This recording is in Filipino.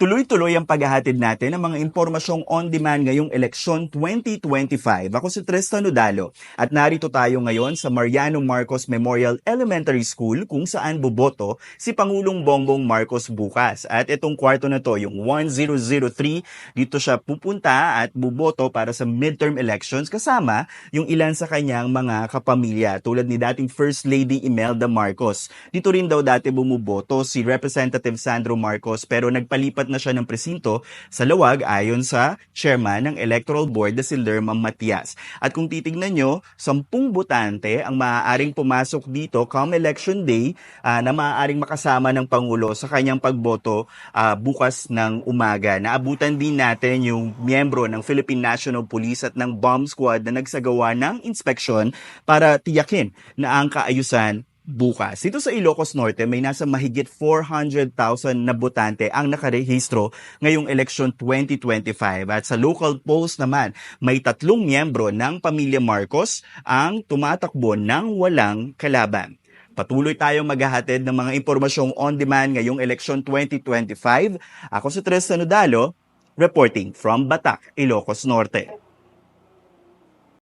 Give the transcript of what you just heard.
Tuloy-tuloy ang paghahatid natin ng mga impormasyong on-demand ngayong eleksyon 2025. Ako si Tristan Udalo at narito tayo ngayon sa Mariano Marcos Memorial Elementary School kung saan boboto si Pangulong Bongbong Marcos bukas. At itong kwarto na to, yung 1003, dito siya pupunta at buboto para sa midterm elections kasama yung ilan sa kanyang mga kapamilya tulad ni dating First Lady Imelda Marcos. Dito rin daw dati bumuboto si Representative Sandro Marcos pero nagpalipat na siya ng presinto sa Lawag ayon sa chairman ng Electoral Board na si Lerma Matias. At kung titignan nyo, sampung botante ang maaaring pumasok dito come election day ah, na maaaring makasama ng Pangulo sa kanyang pagboto ah, bukas ng umaga. Naabutan din natin yung miyembro ng Philippine National Police at ng bomb squad na nagsagawa ng inspeksyon para tiyakin na ang kaayusan bukas. Dito sa Ilocos Norte, may nasa mahigit 400,000 na botante ang nakarehistro ngayong eleksyon 2025. At sa local polls naman, may tatlong miyembro ng pamilya Marcos ang tumatakbo ng walang kalaban. Patuloy tayong maghahatid ng mga impormasyong on-demand ngayong eleksyon 2025. Ako si Tristan Udalo, reporting from Batak, Ilocos Norte.